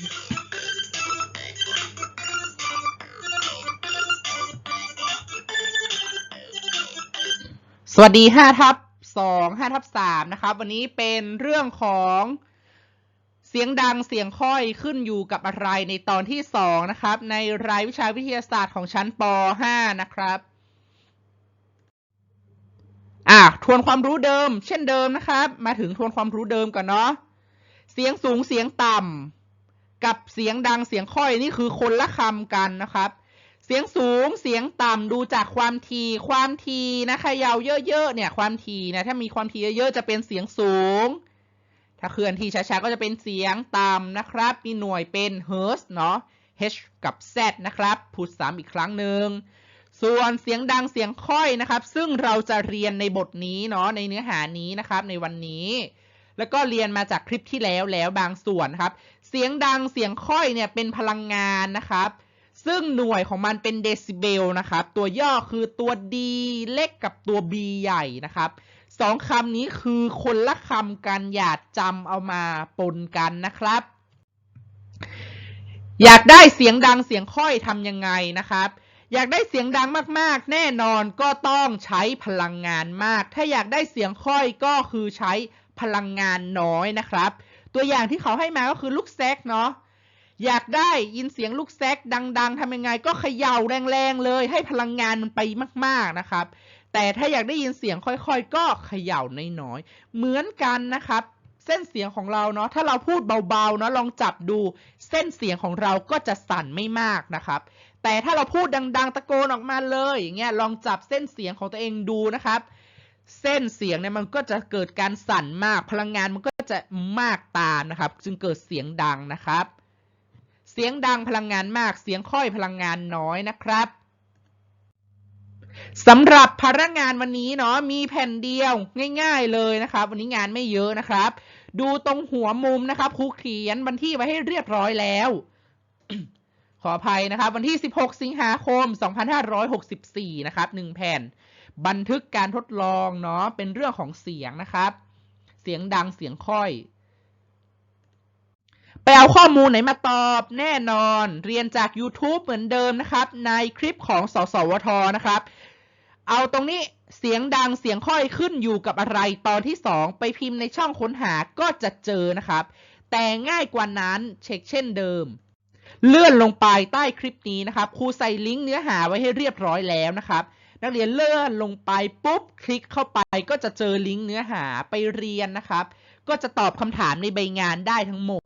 สวัสดี5ทับ2 5ทับ3นะครับ วันนี้เป็นเรื่องของเสียงดังเสียงค่อยขึ้นอยู่กับอะไรในตอนที่2นะครับ ในรายวิชาวิทยาศาสตร์ของชั้นป .5 นะครับอะทวนความรู้เดิม เช่นเดิมนะครับ มาถึงทวนความรู้เดิมก่อนเนาะเสียงสูงเสียงต่ำ กับเสียงดังเสียงค่อยนี่คือคนละคำกันนะครับ เสียงสูงเสียงต่ำดูจากความทีความทีนะเขยาวเยอะๆเนี่ยความทีนะถ้ามีความทีเยอะๆจะเป็นเสียงสูง ถ้าเคลื่อนที่ช้าๆก็จะเป็นเสียงต่ำนะครับ มีหน่วยเป็นเฮิร์ตเนาะ H กับ Z นะครับพูดซ้ำอีกครั้งหนึ่งส่วนเสียงดังเสียงค่อยนะครับ ซึ่งเราจะเรียนในบทนี้เนาะในเนื้อหานี้นะครับในวันนี้ แล้วก็เรียนมาจากคลิปที่แล้วแล้วบางส่วนครับ เสียงดังเสียงค่อยเนี่ยเป็นพลังงานนะครับ ซึ่งหน่วยของมันเป็นเดซิเบลนะครับ ตัวย่อคือตัว D เล็กกับตัว B ใหญ่นะครับสองคำนี้คือคนละคำกันอย่าจำเอามาปนกันนะครับ อยากได้เสียงดังเสียงค่อยทำยังไงนะครับ อยากได้เสียงดังมากๆ แน่นอนก็ต้องใช้พลังงานมาก ถ้าอยากได้เสียงค่อยก็คือใช้พลังงานน้อยนะครับ ตัวอย่างที่เขาให้มาก็คือลูกแซกเนาะอยากได้ยินเสียงลูกแซกดัง ๆทำยังไงก็เขย่าแรงๆเลย ให้พลังงานมันไปมาก ๆนะครับ แต่ถ้าอยากได้ยินเสียงค่อย ๆ ก็เขย่าน้อยๆเหมือนกันนะครับ เส้นเสียงของเราเนาะถ้าเราพูดเบาๆเนาะลองจับดูเส้นเสียงของเราก็จะสั่นไม่มากนะครับ แต่ถ้าเราพูดดัง ๆ ตะโกนออกมาเลยอย่างเงี้ยลองจับเส้นเสียงของตัวเองดูนะครับ เส้นเสียงเนี่ยมันก็จะเกิดการสั่นมาก พลังงานมันก็จะมากตามนะครับ จึงเกิดเสียงดังนะครับ เสียงดังพลังงานมากเสียงค่อยพลังงานน้อยนะครับ สำหรับพนักงานวันนี้เนาะมีแผ่นเดียวง่าย ๆเลยนะครับ วันนี้งานไม่เยอะนะครับ ดูตรงหัวมุมนะครับครูเขียนวันที่ไว้ให้เรียบร้อยแล้ว ขออภัยนะครับ วันที่ 16 สิงหาคม 2564 นะครับ1แผ่น บันทึกการทดลองเนาะเป็นเรื่องของเสียงนะครับ เสียงดังเสียงค่อยไปเอาข้อมูลไหนมาตอบแน่นอน เรียนจาก YouTube เหมือนเดิมนะครับ ในคลิปของสสวทนะครับ เอาตรงนี้เสียงดังเสียงค่อยขึ้นอยู่กับอะไร ตอนที่ 2 ไปพิมพ์ในช่องค้นหาก็จะเจอนะครับ แต่ง่ายกว่านั้นเช็คเช่นเดิม เลื่อนลงไปใต้คลิปนี้นะครับครูใส่ลิงก์เนื้อหาไว้ให้เรียบร้อยแล้วนะครับ นักเรียนเลื่อนลงไปปุ๊บคลิกเข้าไปก็จะเจอลิงก์เนื้อหาไปเรียนนะครับ ก็จะตอบคำถามในใบงานได้ทั้งหมด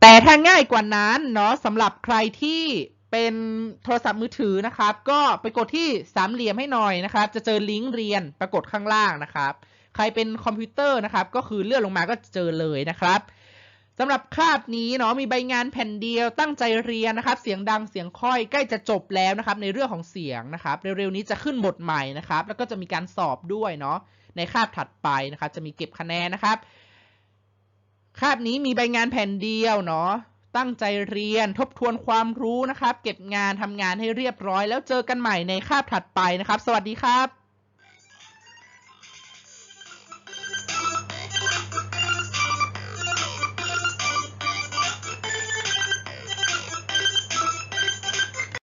แต่ถ้าง่ายกว่านั้นเนาะสำหรับใครที่ เป็นโทรศัพท์มือถือนะครับ ก็ไปกดที่สามเหลี่ยมให้หน่อยนะครับ จะเจอลิงก์เรียนปรากฏข้างล่างนะครับ ใครเป็นคอมพิวเตอร์นะครับ ก็คือเลื่อนลงมาก็เจอเลยนะครับสำหรับคาบนี้เนาะมีใบงานแผ่นเดียวตั้งใจเรียนนะครับ เสียงดังเสียงค่อยใกล้จะจบแล้วนะครับ ในเรื่องของเสียงนะครับ เร็วๆนี้จะขึ้นบทใหม่นะครับ แล้วก็จะมีการสอบด้วยเนาะในคาบถัดไปนะครับ จะมีเก็บคะแนนนะครับ คาบนี้มีใบงานแผ่นเดียวเนาะ ตั้งใจเรียนทบทวนความรู้นะครับ เก็บงานทำงานให้เรียบร้อย แล้วเจอกันใหม่ในคาบถัดไปนะครับ สวัสดีครับ